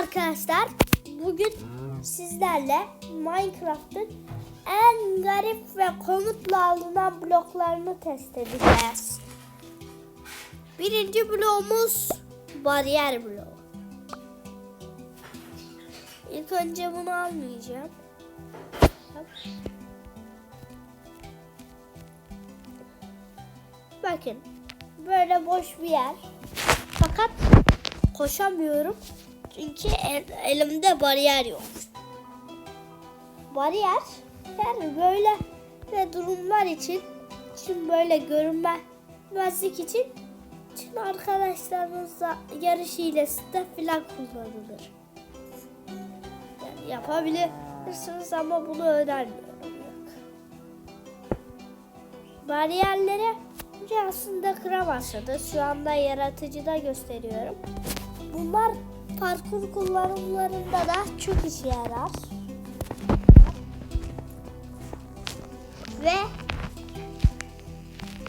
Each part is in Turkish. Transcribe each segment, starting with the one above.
arkadaşlar. Bugün sizlerle Minecraft'ın en garip ve komutla alınan bloklarını test edeceğiz. Birinci bloğumuz bariyer bloğu. İlk önce bunu almayacağım. Bakın böyle boş bir yer. Fakat koşamıyorum. Çünkü el- elimde bariyer yok. Bariyer yani böyle ve durumlar için için böyle görünmezlik için için arkadaşlarınızla yarış hilesinde filan kullanılır. Yani yapabilirsiniz ama bunu önermiyorum. Bariyerleri aslında kıramazsınız. Şu anda yaratıcıda gösteriyorum. Bunlar parkur kullanımlarında da çok işe yarar. Ve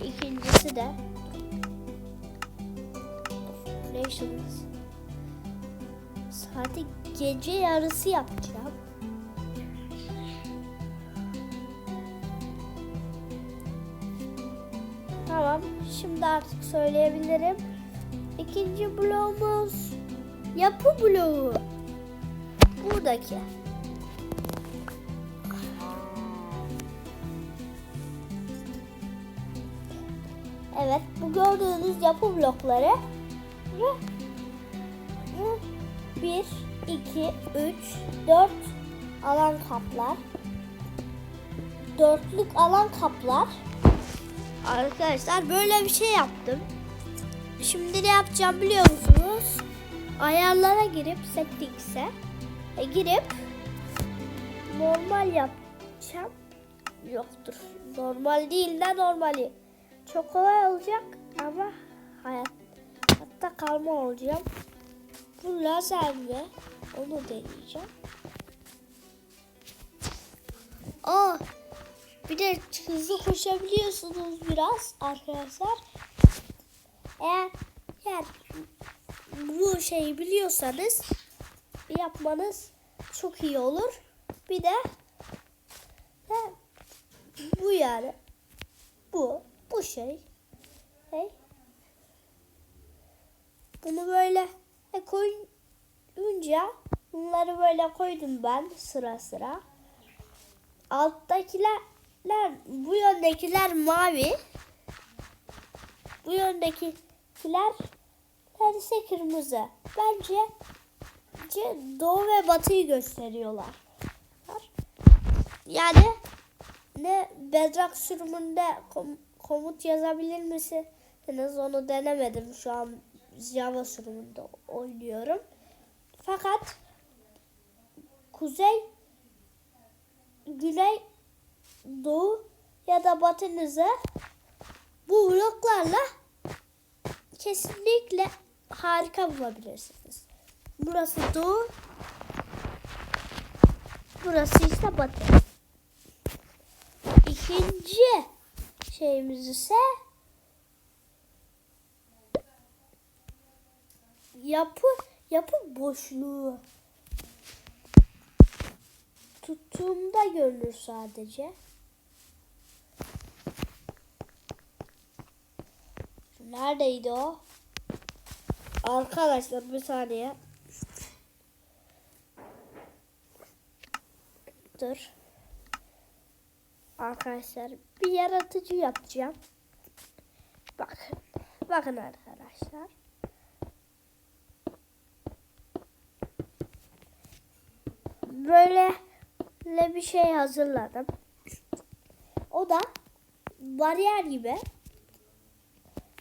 ikincisi de Nations. Saati gece yarısı yapacağım. Tamam, şimdi artık söyleyebilirim. İkinci bloğumuz yapı bloğu. Buradaki. Evet, bu gördüğünüz yapı blokları bir, iki, üç, dört alan kaplar. Dörtlük alan kaplar. Arkadaşlar böyle bir şey yaptım. Şimdi ne yapacağım biliyor musunuz? Ayarlara girip settings'e e, girip normal yapacağım. Yoktur. Normal değil de normali. Çok kolay olacak ama hayat hatta kalma olacağım. Bu lazer mi? Onu deneyeceğim. Aa, bir de hızlı koşabiliyorsunuz biraz arkadaşlar. Eğer eğer bu şeyi biliyorsanız yapmanız çok iyi olur. Bir de, de bu yani bu bu şey. Hey. Bunu böyle e, koyunca bunları böyle koydum ben sıra sıra. Alttakiler bu yöndekiler mavi. Bu yöndekiler ise kırmızı. Bence, bence doğu ve batıyı gösteriyorlar. Yani ne Bedrock sürümünde kom- komut yazabilir misiniz? Onu denemedim. Şu an Java sürümünde oynuyorum. Fakat kuzey, güney, doğu ya da batınızı bu bloklarla kesinlikle harika bulabilirsiniz. Burası doğu, burası ise batı. İkinci şeyimiz ise yapı yapı boşluğu. Tuttuğumda görünür sadece. Neredeydi o? Arkadaşlar bir saniye. Dur. Arkadaşlar bir yaratıcı yapacağım. Bakın. Bakın arkadaşlar. Böyle bir şey hazırladım. O da bariyer gibi.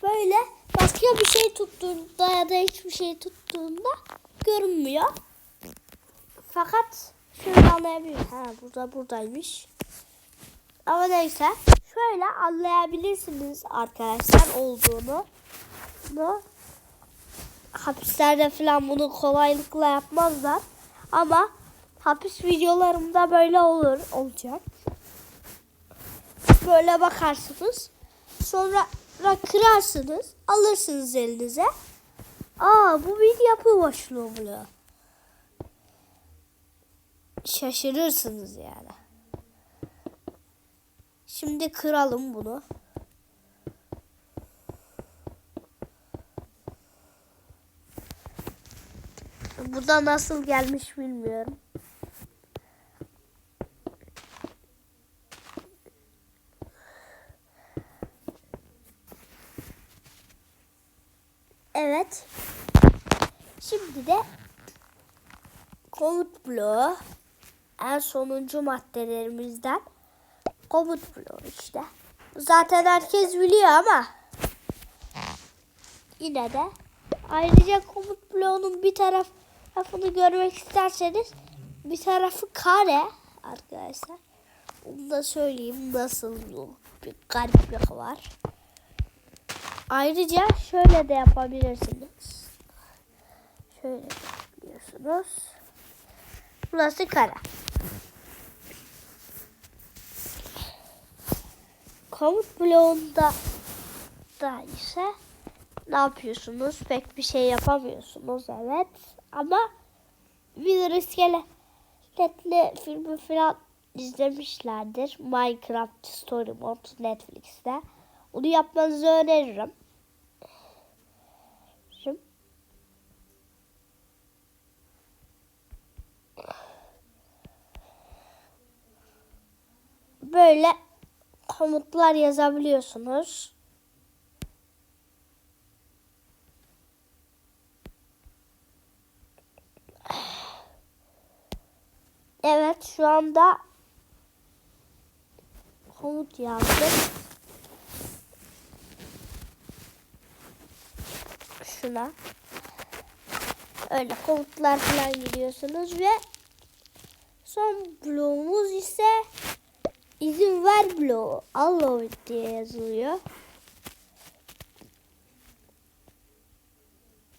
Böyle başka bir şey tuttuğunda ya da hiçbir şey tuttuğunda görünmüyor. Fakat şöyle anlayabiliriz. Ha burada buradaymış. Ama neyse. Şöyle anlayabilirsiniz arkadaşlar olduğunu. Bu hapislerde falan bunu kolaylıkla yapmazlar. Ama hapis videolarımda böyle olur olacak. Böyle bakarsınız. Sonra kırarsınız. Alırsınız elinize. Aa bu bir yapı boşluğu buluyor. şaşırırsınız yani. Şimdi kıralım bunu. Bu da nasıl gelmiş bilmiyorum. Evet. Şimdi de komut bloğu en sonuncu maddelerimizden komut bloğu işte. Zaten herkes biliyor ama yine de ayrıca komut bloğunun bir taraf tarafını görmek isterseniz bir tarafı kare arkadaşlar. Onu da söyleyeyim nasıl bir gariplik var. Ayrıca şöyle de yapabilirsiniz. Şöyle yapıyorsunuz. Burası kara. Komut bloğunda da ise ne yapıyorsunuz? Pek bir şey yapamıyorsunuz evet. Ama bir iskeletli filmi falan izlemişlerdir. Minecraft Story Mode Netflix'te. Onu yapmanızı öneririm. Şimdi böyle komutlar yazabiliyorsunuz. Evet şu anda komut yazdım. Şuna. Öyle komutlar falan giriyorsunuz ve son bloğumuz ise izin ver bloğu. Allow diye yazılıyor.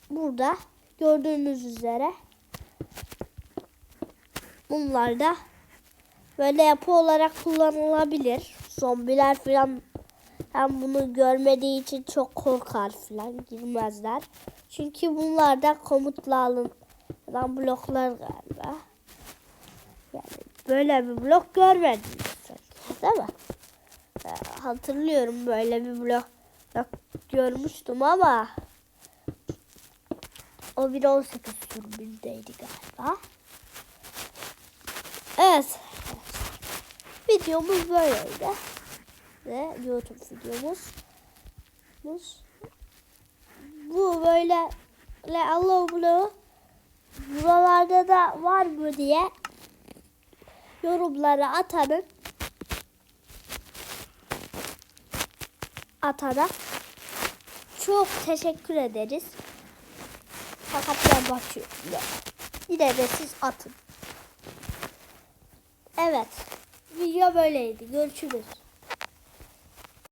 Burada gördüğünüz üzere bunlar da böyle yapı olarak kullanılabilir. Zombiler falan hem bunu görmediği için çok korkar falan girmezler. Çünkü bunlar da komutla alınan bloklar galiba. Yani böyle bir blok görmedim değil mi? Ee, hatırlıyorum böyle bir blok, blok görmüştüm ama o 1.18 sürümündeydi galiba. Evet. Videomuz böyleydi. Ve YouTube videomuz. Bu böyle le Allah bunu buralarda da var mı diye yorumlara atanın atana çok teşekkür ederiz. Fakat ben bakıyorum. Yine de siz atın. Evet. Video böyleydi. Görüşürüz.